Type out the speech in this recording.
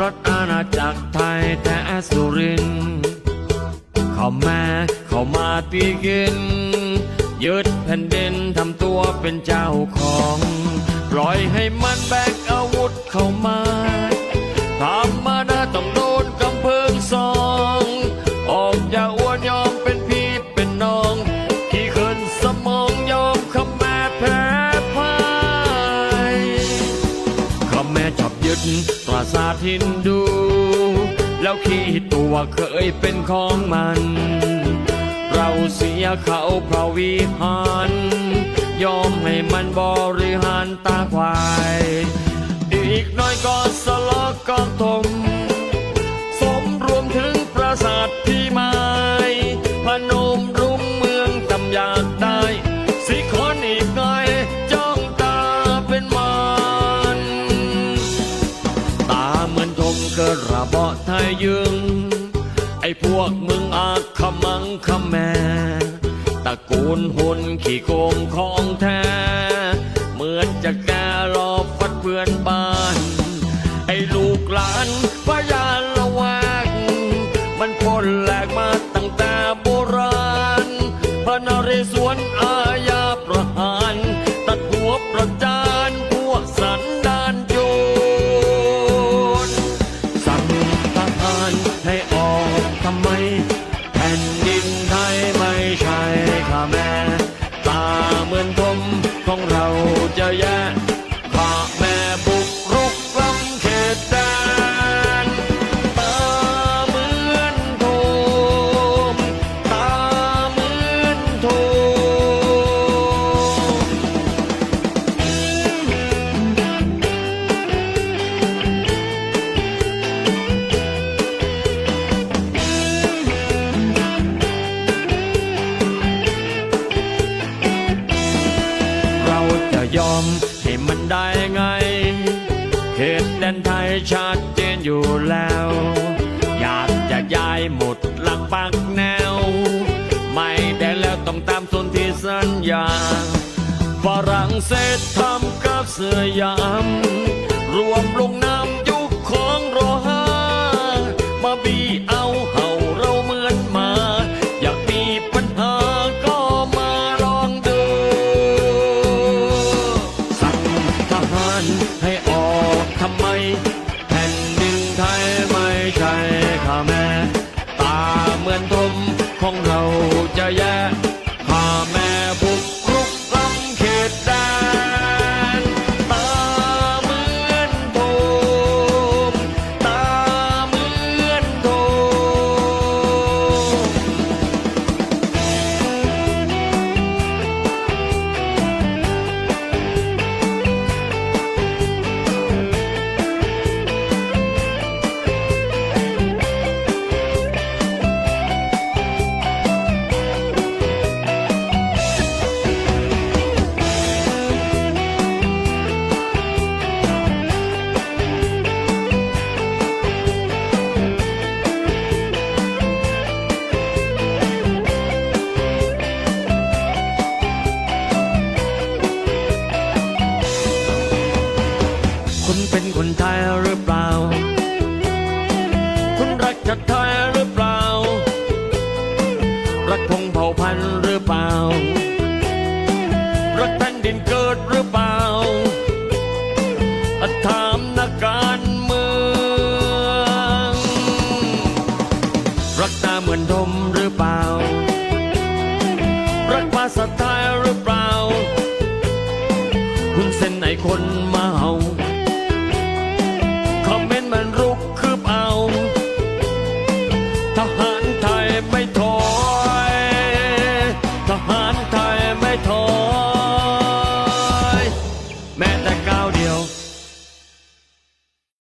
รถอาณาจักรไทยแท้สุรินเข้าม่เข้ามาตีกิน ยึดแผ่นดินทำตัวเป็นเจ้าของ ปล่อยให้มันแบก ยึดปราสาทหินดู แล้วคิดตัวเคยเป็นของมัน เราเสียเขาเพราะวิหาร ยอมให้มันบริหารตาควาย อีกน้อยก็สลอกกองทมสมรวมถึงปราสาทพี่ไม้พนมรุ้งเมืองตำอยากได้ สิคนอีกน่อย ยยึง ไอ้พวกมึงอาขมังขแมตระกูลหุ่นขี้โกงของแท้ เหมือนจะแกรอฟัดเพื่อนบ้า เหมือนทมของเราจะแย่ ยอมให้มันได้ไงเหตุแดนไทยชัดเจนอยู่แล้ว อยากจะย้ายหมดหลังปักแนว ไม่ได้แล้วต้องตามส่วนที่สัญญา ฝรั่งเศสทำกับเสือยาม รวมลงน้ำยุคของโรฮามาบีอา คุณเป็นไทยหรือเปล่า คุณรักชาติไทยหรือเปล่า รักพงเผ่าพันธุ์หรือเปล่า รักแผ่นดินเกิดหรือเปล่าอะถามนักการเมือง รักตาเหมือนดมหรือเปล่า รักภาษาไทยหรือเปล่า คุณเส้นไหนคนมาเอา